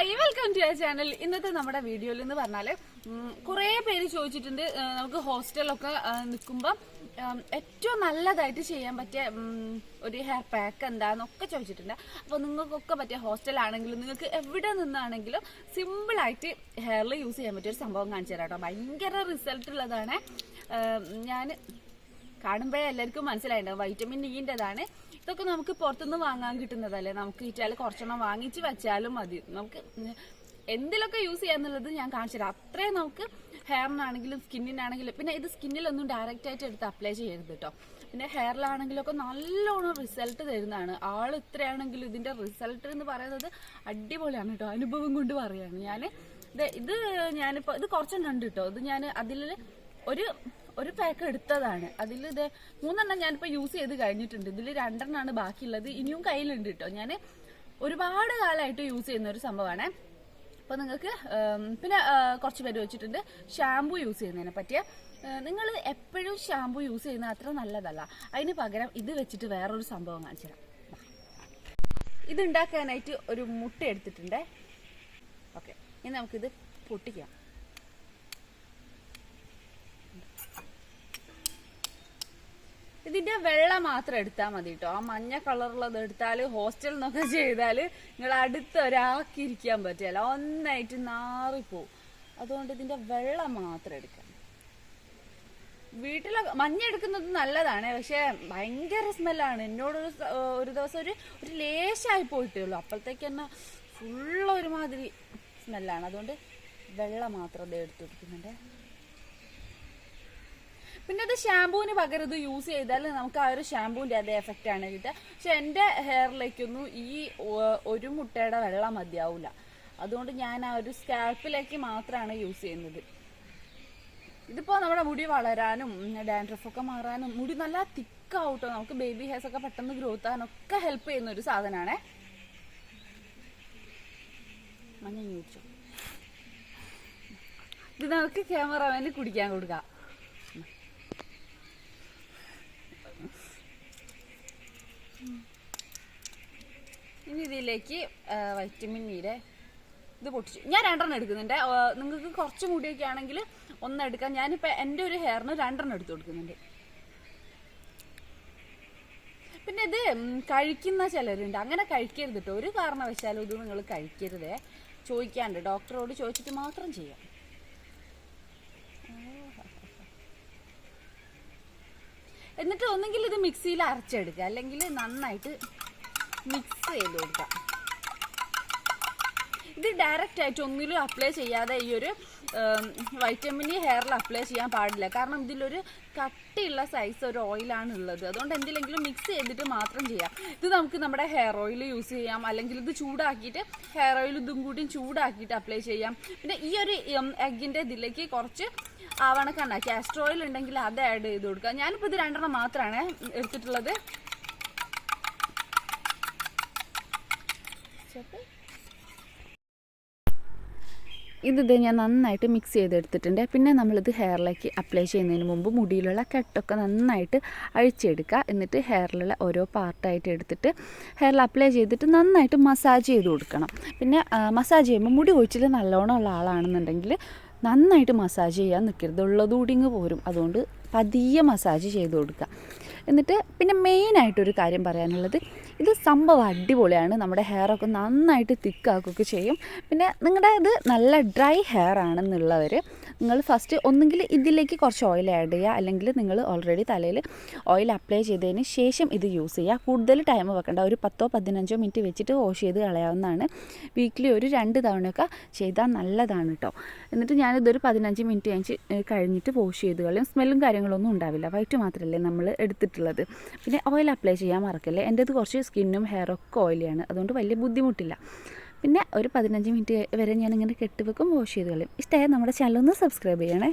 Hi welcome to channel ഇന്നത്തെ നമ്മുടെ വീഡിയോയിൽ എന്ന് പറഞ്ഞാൽ കുറെ പേര് ചോദിച്ചിട്ടുണ്ട് നമുക്ക് ഹോസ്റ്റലൊക്കെ നിൽക്കുമ്പോൾ ഏറ്റവും നല്ലതായിട്ട് ചെയ്യാൻ പറ്റിയ ഒരു ഹെയർ പാക്ക് എന്താന്നൊക്കെ ചോദിച്ചിട്ടുണ്ട്. അപ്പോൾ നിങ്ങൾക്കൊക്കെ പറ്റിയ ഹോസ്റ്റലാണെങ്കിലും നിങ്ങൾക്ക് എവിടെ നിന്നാണെങ്കിലും സിമ്പിളായിട്ട് ഹെയറിൽ യൂസ് ചെയ്യാൻ പറ്റിയ ഒരു സംഭവം കാണിച്ചു തരാം കേട്ടോ ഭയങ്കര റിസൾട്ട് ഉള്ളതാണ്. ഞാൻ കാണുമ്പോഴേ എല്ലാവർക്കും മനസ്സിലായിട്ടുണ്ടാവും വൈറ്റമിൻ ഇന്റെതാണ് ഇതൊക്കെ നമുക്ക് പുറത്തുനിന്ന് വാങ്ങാൻ കിട്ടുന്നതല്ലേ? നമുക്ക് കിട്ടിയാൽ കുറച്ചെണ്ണം വാങ്ങിച്ച് വെച്ചാലും മതി. നമുക്ക് എന്തിലൊക്കെ യൂസ് ചെയ്യാന്നുള്ളത് ഞാൻ കാണിച്ചു തരാം. അത്രയും നമുക്ക് ഹെയറിനാണെങ്കിലും സ്കിന്നിനാണെങ്കിലും പിന്നെ ഇത് സ്കിന്നിലൊന്നും ഡയറക്റ്റ് ആയിട്ട് എടുത്ത് അപ്ലൈ ചെയ്യരുത് കേട്ടോ പിന്നെ ഹെയറിലാണെങ്കിലും ഒക്കെ നല്ലോണം റിസൾട്ട് തരുന്നതാണ്. ആൾ ഇത്രയാണെങ്കിലും ഇതിന്റെ റിസൾട്ട് എന്ന് പറയുന്നത് അടിപൊളിയാണ് കേട്ടോ അനുഭവം കൊണ്ട് പറയാണ്. ഞാൻ ഇത് ഞാനിപ്പോ ഇത് കുറച്ചെണ്ണം ഉണ്ട് കേട്ടോ ഇത് ഞാൻ അതിൽ ഒരു ഒരു പാക്ക് എടുത്തതാണ്. അതിൽ ഇത് മൂന്നെണ്ണം ഞാനിപ്പോൾ യൂസ് ചെയ്ത് കഴിഞ്ഞിട്ടുണ്ട്. ഇതിൽ രണ്ടെണ്ണമാണ് ബാക്കിയുള്ളത്. ഇനിയും കയ്യിലുണ്ട് കേട്ടോ ഞാൻ ഒരുപാട് കാലമായിട്ട് യൂസ് ചെയ്യുന്ന ഒരു സംഭവമാണ് അപ്പോൾ നിങ്ങൾക്ക് പിന്നെ കുറച്ച് പേര് വെച്ചിട്ടുണ്ട്. ഷാമ്പു യൂസ് ചെയ്യുന്നതിനെ പറ്റിയ. നിങ്ങൾ എപ്പോഴും ഷാമ്പു യൂസ് ചെയ്യുന്ന അത്ര നല്ലതല്ല. അതിന് പകരം ഇത് വെച്ചിട്ട് വേറൊരു സംഭവം കാണിച്ചു തരാം. ഇത് ഉണ്ടാക്കാനായിട്ട് ഒരു മുട്ട എടുത്തിട്ടുണ്ട്. ഓക്കെ. ഇനി നമുക്കിത് പൊട്ടിക്കാം. ഇതിന്റെ വെള്ള മാത്രം എടുത്താൽ മതി കേട്ടോ ആ മഞ്ഞ കളറുള്ളത് എടുത്താൽ ഹോസ്റ്റലിൽ നിന്നൊക്കെ ചെയ്താൽ നിങ്ങൾ അടുത്ത ഒരാൾക്ക് ഇരിക്കാൻ പറ്റില്ല. ഒന്നായിട്ട് നാറിപ്പോവും. അതുകൊണ്ട് ഇതിന്റെ വെള്ള മാത്രം എടുക്കാം. വീട്ടിലൊക്കെ മഞ്ഞ എടുക്കുന്നത് നല്ലതാണ്. പക്ഷെ ഭയങ്കര സ്മെല്ലാണ് എന്നോടൊരു ഒരു ദിവസം ഒരു ഒരു ലേശായി പോയിട്ടേ ഉള്ളൂ. അപ്പോഴത്തേക്ക് തന്നെ ഫുള്ള് ഒരുമാതിരി സ്മെല്ലാണ് അതുകൊണ്ട് വെള്ള മാത്രം എടുത്തു കൊടുക്കുന്നുണ്ട്. പിന്നെ ഇത് ഷാമ്പൂവിന് പകരം ഇത് യൂസ് ചെയ്താൽ നമുക്ക് ആ ഒരു ഷാമ്പൂവിന്റെ അതേ എഫക്റ്റ് ആണ് കിട്ടുക. പക്ഷെ എന്റെ ഹെയറിലേക്കൊന്നും ഈ ഒരു മുട്ടയുടെ വെള്ളം മതിയാവില്ല അതുകൊണ്ട് ഞാൻ ആ ഒരു സ്കാൽപ്പിലേക്ക് മാത്രമാണ് യൂസ് ചെയ്യുന്നത്. ഇതിപ്പോ നമ്മുടെ മുടി വളരാനും ഡാൻഡ്രഫ് ഒക്കെ മാറാനും മുടി നല്ല തിക്ക് തിക്കാവട്ടോ. നമുക്ക് ബേബി ഹെയർസ് ഒക്കെ പെട്ടെന്ന് ഗ്രോത്ത് ആകാനൊക്കെ ഹെൽപ്പ് ചെയ്യുന്ന ഒരു സാധനമാണേ ഇത് നമുക്ക് ക്യാമറമാന് കുടിക്കാൻ കൊടുക്കാം. ഇനി ഇതിലേക്ക് വൈറ്റമിൻ ഇയുടെ ഇത് പൊട്ടിച്ചു. ഞാൻ രണ്ടെണ്ണം എടുക്കുന്നുണ്ട്. നിങ്ങൾക്ക് കുറച്ച് മുടിയൊക്കെ ആണെങ്കിൽ ഒന്നെടുക്കാം ഞാനിപ്പോൾ എന്റെ ഒരു ഹെയറിന് രണ്ടെണ്ണം എടുത്തു കൊടുക്കുന്നുണ്ട്. പിന്നെ ഇത് കഴിക്കുന്ന ചിലരുണ്ട്. അങ്ങനെ കഴിക്കരുത് കേട്ടോ. ഒരു കാരണവശാലും ഇത് നിങ്ങൾ കഴിക്കരുതേ. ചോദിക്കാണ്ട്. ഡോക്ടറോട് ചോദിച്ചിട്ട് മാത്രം ചെയ്യാം. എന്നിട്ട് ഒന്നെങ്കിൽ ഇത് മിക്സിയിൽ അരച്ചെടുക്കുക. അല്ലെങ്കിൽ നന്നായിട്ട് മിക്സ് ചെയ്ത് കൊടുക്കാം. ഇത് ഡയറക്റ്റ് ആയിട്ട് ഒന്നിലും അപ്ലൈ ചെയ്യാതെ ഈ ഒരു വൈറ്റമിൻ ഹെയറിൽ അപ്ലൈ ചെയ്യാൻ പാടില്ല. കാരണം ഇതിലൊരു കട്ടിയുള്ള സൈസ് ഒരു ഓയിലാണ് ഉള്ളത് അതുകൊണ്ട് എന്തിലെങ്കിലും മിക്സ് ചെയ്തിട്ട് മാത്രം ചെയ്യാം. ഇത് നമുക്ക് നമ്മുടെ ഹെയർ ഓയിൽ യൂസ് ചെയ്യാം. അല്ലെങ്കിൽ ഇത് ചൂടാക്കിയിട്ട് ഹെയർ ഓയിൽ ഇതും കൂടി ചൂടാക്കിയിട്ട് അപ്ലൈ ചെയ്യാം. പിന്നെ ഈ ഒരു എഗ്ഗിന്റെ ഇതിലേക്ക് കുറച്ച് ആവണക്കണ്ണ ഓയിൽ ഉണ്ടെങ്കിൽ അത് ആഡ് ചെയ്ത് കൊടുക്കുക ഞാനിപ്പോൾ ഇത് രണ്ടെണ്ണം മാത്രമാണ് എടുത്തിട്ടുള്ളത്. ചേട്ടാ ഇത് ഞാൻ നന്നായിട്ട് മിക്സ് ചെയ്തെടുത്തിട്ടുണ്ട്. പിന്നെ നമ്മളിത് ഹെയറിലേക്ക് അപ്ലൈ ചെയ്യുന്നതിന് മുമ്പ് മുടിയിലുള്ള കെട്ടൊക്കെ നന്നായിട്ട് അഴിച്ചെടുക്കുക. എന്നിട്ട് ഹെയറിലുള്ള ഓരോ പാർട്ടായിട്ട് എടുത്തിട്ട് ഹെയറിൽ അപ്ലൈ ചെയ്തിട്ട് നന്നായിട്ട് മസാജ് ചെയ്ത് കൊടുക്കണം. പിന്നെ മസാജ് ചെയ്യുമ്പോൾ മുടി ഒഴിച്ചിൽ നല്ലോണം ഉള്ള ആളാണെന്നുണ്ടെങ്കിൽ നന്നായിട്ട് മസാജ് ചെയ്യാൻ നിൽക്കരുത്. ഉള്ളതൂടിങ്ങ് പോരും. അതുകൊണ്ട് പതിയെ മസാജ് ചെയ്ത് കൊടുക്കുക. എന്നിട്ട് പിന്നെ മെയിനായിട്ടൊരു കാര്യം പറയാനുള്ളത് ഇത് സംഭവം അടിപൊളിയാണ്. നമ്മുടെ ഹെയറൊക്കെ നന്നായിട്ട് തിക്കാക്കുകയൊക്കെ ചെയ്യും. പിന്നെ നിങ്ങളുടെ ഇത് നല്ല ഡ്രൈ ഹെയർ ആണെന്നുള്ളവർ നിങ്ങൾ ഫസ്റ്റ് ഒന്നുകിൽ ഇതിലേക്ക് കുറച്ച് ഓയിൽ ആഡ് ചെയ്യുക. അല്ലെങ്കിൽ നിങ്ങൾ ഓൾറെഡി തലയിൽ ഓയിൽ അപ്ലൈ ചെയ്തതിന് ശേഷം ഇത് യൂസ് ചെയ്യുക. കൂടുതൽ ടൈം വെക്കേണ്ട. ഒരു പത്തോ പതിനഞ്ചോ മിനിറ്റ് വെച്ചിട്ട് വാഷ് ചെയ്ത് കളയാവുന്നതാണ്. വീക്കിലി ഒരു രണ്ട് തവണയൊക്കെ ചെയ്താൽ നല്ലതാണ് കേട്ടോ എന്നിട്ട് ഞാനിതൊരു പതിനഞ്ച് മിനിറ്റ് കഴിഞ്ഞ് കഴിഞ്ഞിട്ട് വാഷ് ചെയ്ത് കളയും. സ്മെല്ലും കാര്യങ്ങളൊന്നും ഉണ്ടാവില്ല. വൈറ്റ് മാത്രമല്ലേ നമ്മൾ എടുത്തിട്ടുള്ളത്. പിന്നെ ഓയിൽ അപ്ലൈ ചെയ്യാൻ മറക്കല്ലേ. എന്റേത് കുറച്ച് സ്കിന്നും ഹെയറൊക്കെ ഓയിലിയാണ് അതുകൊണ്ട് വലിയ ബുദ്ധിമുട്ടില്ല. പിന്നെ ഒരു പതിനഞ്ച് മിനിറ്റ് വരെ ഞാനിങ്ങനെ കെട്ടിവെക്കും വാഷ് ചെയ്ത് കളയും. ഇഷ്ടമായ നമ്മുടെ ചാനൽ ഒന്ന് സബ്സ്ക്രൈബ് ചെയ്യണേ.